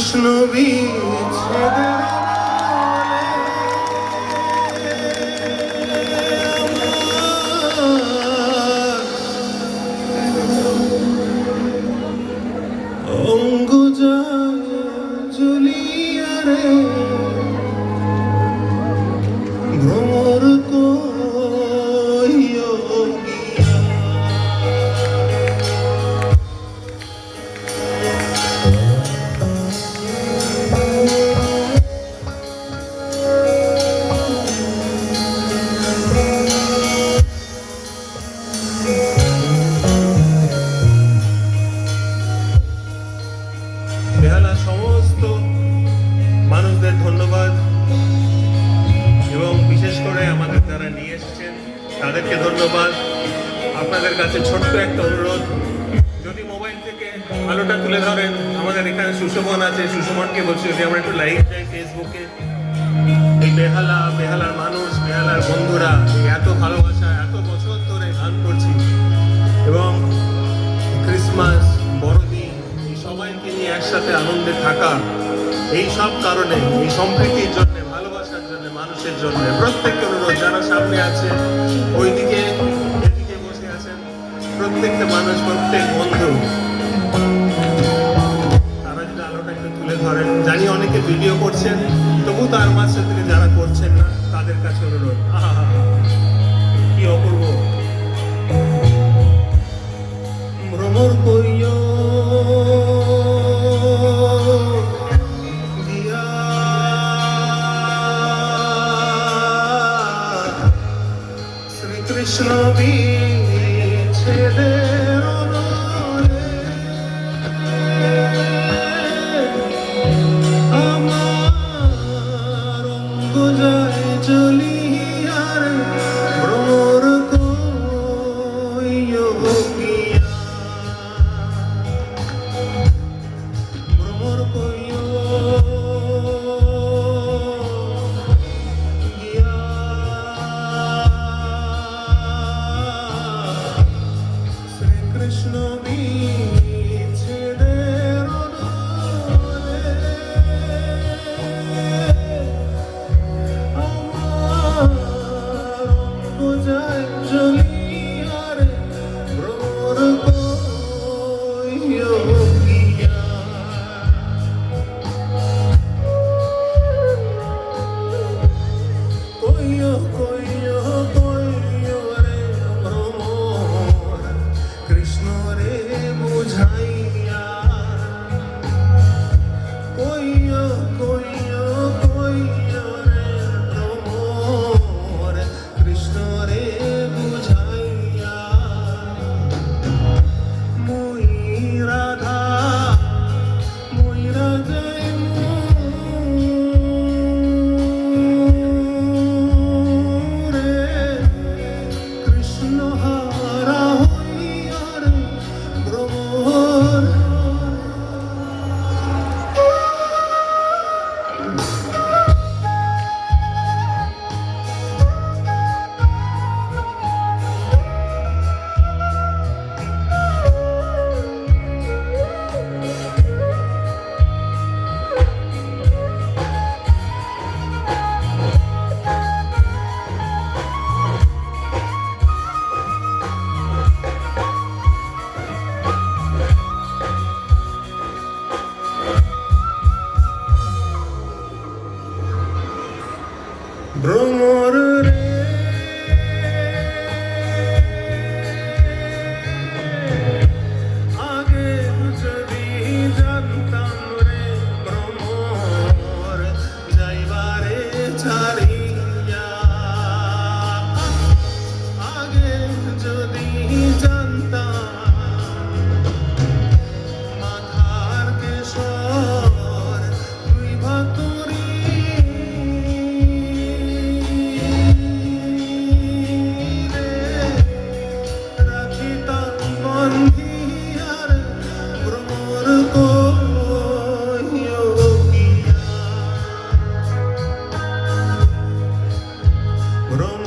শ্রীকৃষ্ণ বিচ্ছেদের তাদেরকে ধন্যবাদ। আপনাদের কাছে ছোট্ট একটা অনুরোধ। যদি মোবাইল থেকে আলোটা তুলে ধরেন, আমাদের এখানে সুশোভন আছে। সুশোভনকে বলছি, যদি আমরা একটু লাইভ যাই ফেসবুকে। এই বেহালা, বেহালার মানুষ, বেহালার বন্ধুরা এত ভালোবাসা, এত বছর ধরে গান করছি। এবং ক্রিসমাস, বড়দিন, এই সবাইকে নিয়ে একসাথে আনন্দে থাকা, এই সব কারণে, এই সম্প্রীতির জন্য জন্য। প্রত্যেককে অনুরোধ যারা সামনে আছে ওইদিকে Together Bruno But